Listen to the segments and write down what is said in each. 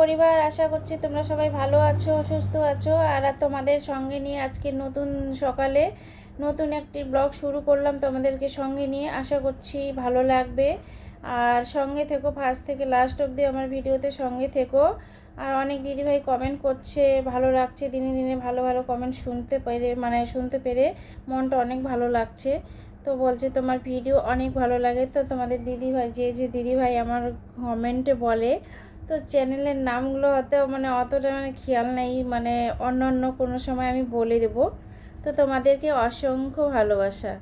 পরিবার, আশা করছি তোমরা সবাই ভালো আছো সুস্থ আছো। আর তোমাদের সঙ্গে নিয়ে আজকে নতুন সকালে নতুন একটি ব্লগ শুরু করলাম তোমাদেরকে সঙ্গে নিয়ে। আশা করছি ভালো লাগবে। আর সঙ্গে থেকো, ফার্স্ট থেকে লাস্ট অবধি আমার ভিডিওতে সঙ্গে থেকো। আর অনেক দিদিভাই কমেন্ট করছে, ভালো লাগছে, দিনে দিনে ভালো ভালো কমেন্ট শুনতে পেরে মানে শুনতে পেরে মনটা অনেক ভালো লাগছে। তো বলছে তোমার ভিডিও অনেক ভালো লাগে, তো তোমাদের দিদিভাই, যে যে দিদিভাই আমার কমেন্টে বলে, তো চ্যানেলের নামগুলো হয়তো মানে অতটা মানে খেয়াল নেই মানে অন্য অন্য কোনো সময় আমি বলে দেব। তো তোমাদেরকে অসংখ্য ভালোবাসা।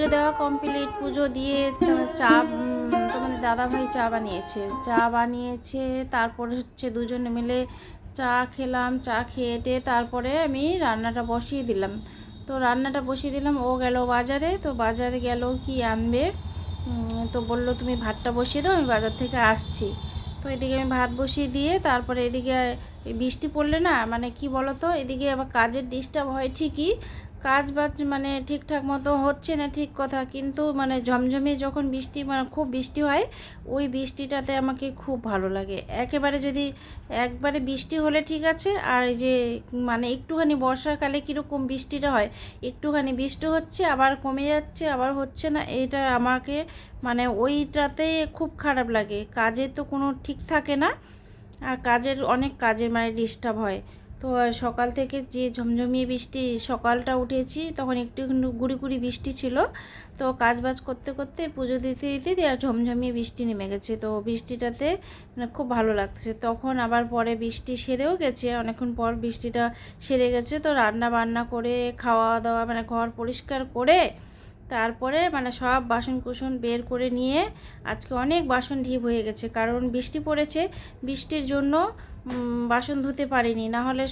পুজো দেওয়া কমপ্লিট পুজো দিয়ে চা তোমাদের দাদাভাই চা বানিয়েছে। চা বানিয়েছে, তারপরে হচ্ছে দুজনে মিলে চা খেলাম, চা খেয়ে টেয়ে তারপরে আমি রান্নাটা বসিয়ে দিলাম। তো রান্নাটা বসিয়ে দিলাম, ও গেল বাজারে, তো বাজারে গেল কি আনবে? তো বলল, তুমি ভাতটা বসিয়ে দাও, আমি বাজার থেকে আসছি। তো এদিকে আমি ভাত বসিয়ে দিয়ে তারপরে এদিকে বৃষ্টি পড়লে না মানে কি বলো তো এদিকে আবার কাজের ডিস্টার্ব হয় ঠিকই কাজ বাজ মানে ঠিকঠাক মতো হচ্ছে না ঠিক কথা, কিন্তু মানে ঝমঝমে যখন বৃষ্টি মানে খুব বৃষ্টি হয়, ওই বৃষ্টিটাতে আমাকে খুব ভালো লাগে। একেবারে যদি একবারে বৃষ্টি হলে ঠিক আছে, আর এই যে মানে একটুখানি বর্ষাকালে কীরকম বৃষ্টিটা হয়, একটুখানি বৃষ্টি হচ্ছে, আবার কমে যাচ্ছে, আবার হচ্ছে না, এটা আমাকে মানে ওইটাতে খুব খারাপ লাগে। কাজে তো কোনো ঠিক থাকে না, আর কাজের অনেক কাজে মানে ডিস্টার্ব হয়। তো সকাল থেকে যে ঝমঝমিয়ে বৃষ্টি সকালটা উঠেছি, তখন একটু গুড়ি গুড়ি বৃষ্টি ছিল। তো কাজ বাজ করতে করতে পুজো দিতে দিতে ঝমঝমিয়ে বৃষ্টি নেমে গেছে। তো বৃষ্টিটাতে মানে খুব ভালো লাগছে। তখন আবার পরে বৃষ্টি সেরেও গেছে। অনেকক্ষণ পর বৃষ্টিটা সেরে গেছে। তো রান্না বান্না করে খাওয়া দাওয়া মানে ঘর পরিষ্কার করে, তারপরে মানে সব বাসন কুসন বের করে নিয়ে আজকে অনেক বাসন ঢিপ হয়ে গেছে। কারণ বৃষ্টি পড়েছে। বৃষ্টির জন্য বাসন ধুতে পারিনি। না হলে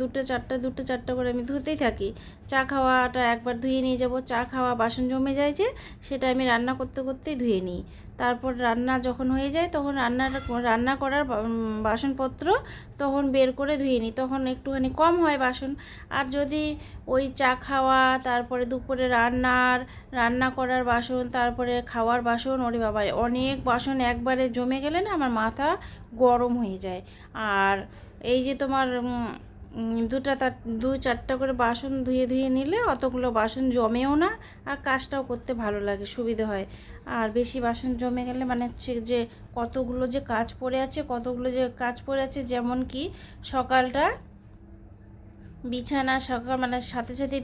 দুটো চারটা দুটো চারটা করে আমি ধুতেই থাকি। চা খাওয়াটা একবার ধুয়ে নিয়ে যাব। চা খাওয়া বাসন জমে যায় যে, সেটা আমি রান্না করতে করতেই ধুয়ে নিই। তারপর রান্না যখন হয়ে যায়, তখন রান্নাটা, রান্না করার বাসনপত্র তখন বের করে ধুয়ে নিই। তখন একটুখানি কম হয় বাসন। আর যদি ওই চা খাওয়া, তারপরে দুপুরে রান্নার, রান্না করার বাসন, তারপরে খাওয়ার বাসন, ওরে বাবা অনেক বাসন একবারে জমে গেলে না, আমার মাথা গরম হয়ে যায়। আর এই যে তোমার দুটা তার দু চারটা করে বাসন ধুয়ে ধুয়ে নিলে অতগুলো বাসন জমেও না আর কাজটাও করতে ভালো লাগে, সুবিধে হয়। আর বেশি বাসন জমে গেলে মানে হচ্ছে যে কতগুলো যে কাজ পড়ে আছে, কতগুলো যে কাজ পড়ে আছে, যেমন কি সকালটা বিছানা সকাল মানে সাথে সাথে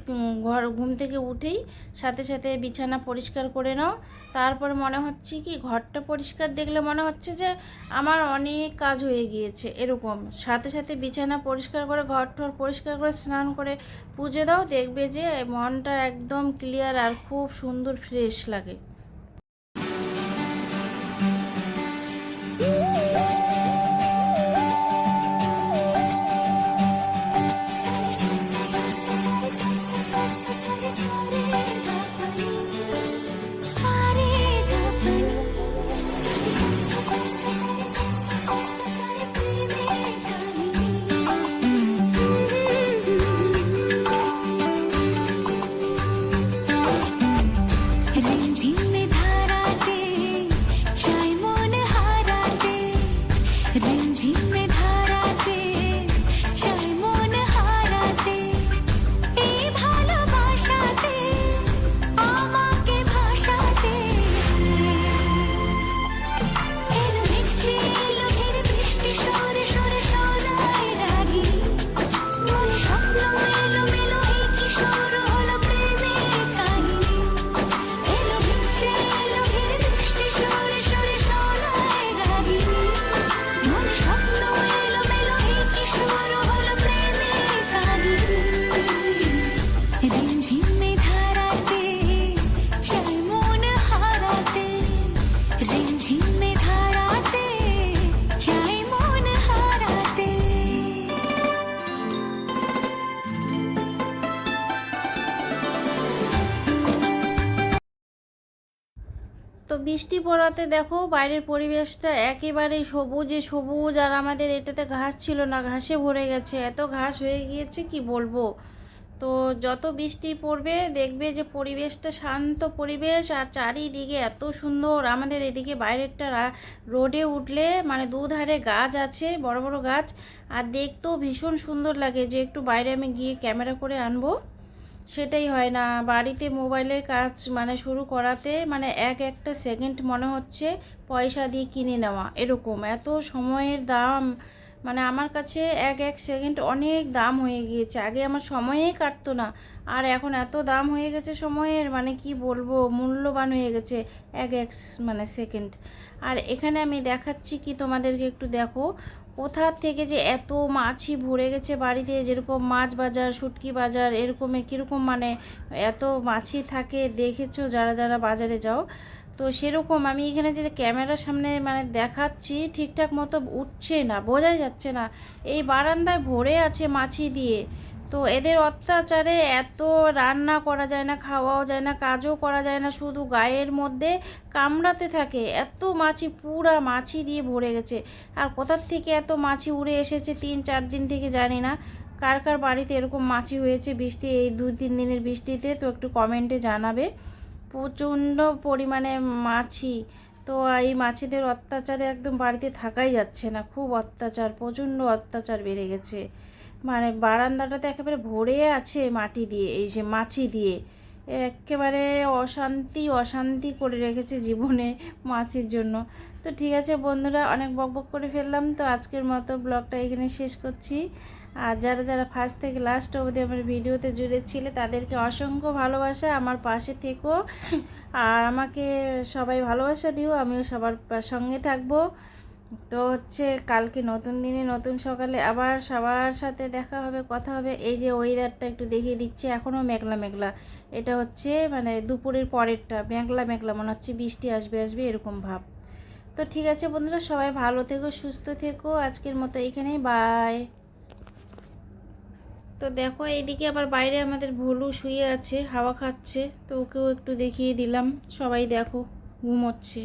ঘর, ঘুম থেকে উঠেই সাথে সাথে বিছানা পরিষ্কার করে নাও। তারপর মনে হচ্ছে কি, ঘরটা পরিষ্কার দেখলে মনে হচ্ছে যে আমার অনেক কাজ হয়ে গিয়েছে, এরকম। সাথে সাথে বিছানা পরিষ্কার করে ঘর টর পরিষ্কার করে, স্নান করে পুজো দাও, দেখবে যে মনটা একদম ক্লিয়ার আর খুব সুন্দর ফ্রেশ লাগে। বৃষ্টি পড়াতে দেখো, বাইরের পরিবেশটা একেবারেই সবুজে সবুজ, আর আমাদের এটাতে ঘাস ছিল না, ঘাসে ভরে গেছে। এত ঘাস হয়ে গিয়েছে, কি বলব? তো যত বৃষ্টি পড়বে, দেখবে যে পরিবেশটা শান্ত পরিবেশ, আর চারিদিকে এত সুন্দর। আমাদের এদিকে বাইরেরটা রোডে উঠলে মানে দুধারে গাছ আছে, বড় বড় গাছ, আর দেখতেও ভীষণ সুন্দর লাগে। যে একটু বাইরে আমি গিয়ে ক্যামেরা করে আনব। সেটাই হয় না। বাড়িতে মোবাইলের কাজ মানে শুরু করাতে মানে এক একটা সেকেন্ড মনে হচ্ছে পয়সা দিয়ে কিনে নেওয়া, এরকম। এত সময়ের দাম মানে আমার কাছে এক এক সেকেন্ড অনেক দাম হয়ে গিয়েছে। আগে আমার সময়েই কাটতো না। আর এখন এত দাম হয়ে গেছে সময়ের মানে কি বলব, মূল্যবান হয়ে গেছে এক এক মানে সেকেন্ড আর এখানে আমি দেখাচ্ছি কি তোমাদেরকে একটু দেখো। কোথার থেকে যে এত মাছই ভরে গেছে বাড়িতে? যেরকম মাছ বাজার, শুটকি বাজার, এরকমে কীরকম মানে এত মাছই থাকে দেখেছ যারা যারা বাজারে যাও? তো সেরকম আমি এখানে যে ক্যামেরার সামনে মানে দেখাচ্ছি ঠিকঠাক মতো উঠছে না, বোঝাই যাচ্ছে না। এই বারান্দায় ভরে আছে মাছি দিয়ে। তো এদের অত্যাচারে এত রান্না করা যায় না, খাওয়াও যায় না, কাজও করা যায় না, শুধু গায়ের মধ্যে কামড়াতে থাকে। এত মাছি, পুরা মাছি দিয়ে ভরে গেছে। আর কোথার থেকে এত মাছি উড়ে এসেছে তিন চার দিন থেকে জানি না। কার কার বাড়িতে এরকম মাছি হয়েছে বৃষ্টি, এই দুই তিন দিনের বৃষ্টিতে তো একটু কমেন্টে জানাবে। প্রচণ্ড পরিমাণে মাছি। তো এই মাছিদের অত্যাচারে একদম বাড়িতে থাকাই যাচ্ছে না। খুব অত্যাচার, প্রচণ্ড অত্যাচার বেড়ে গেছে। মানে বারান্দাটাতে একেবারে ভরে আছে মাটি দিয়ে, এই যে মাছি দিয়ে। একেবারে অশান্তি অশান্তি করে রেখেছে জীবনে মাছির জন্য। তো ঠিক আছে বন্ধুরা, অনেক বকবক করে ফেললাম। তো আজকের মতো ব্লগটা এখানে শেষ করছি। আর যারা যারা ফার্স্ট থেকে লাস্ট অবধি আমার ভিডিওতে জুড়ে ছিলে, তাদেরকে অসংখ্য ভালোবাসা আমার পাশে থেকো। আর আমাকে সবাই ভালোবাসা দিও, আমিও সবার সঙ্গে থাকব। তো হচ্ছে কালকে নতুন দিনে নতুন সকালে আবার সবার সাথে দেখা হবে, কথা হবে। এই যে ওয়েদারটা একটু দেখিয়ে দিচ্ছে এখনও মেঘলা মেঘলা। এটা হচ্ছে মানে দুপুরের পরেরটা, মেঘলা মেঘলা। মনে হচ্ছে বৃষ্টি আসবে আসবে এরকম ভাব। তো ঠিক আছে বন্ধুরা, সবাই ভালো থেকো, সুস্থ থেকো। আজকের মতো এখানেই বাই তো দেখো, এইদিকে আবার বাইরে আমাদের ভলু শুয়ে আছে, হাওয়া খাচ্ছে। তো ওকেও একটু দেখিয়ে দিলাম। সবাই দেখো, ঘুমোচ্ছে।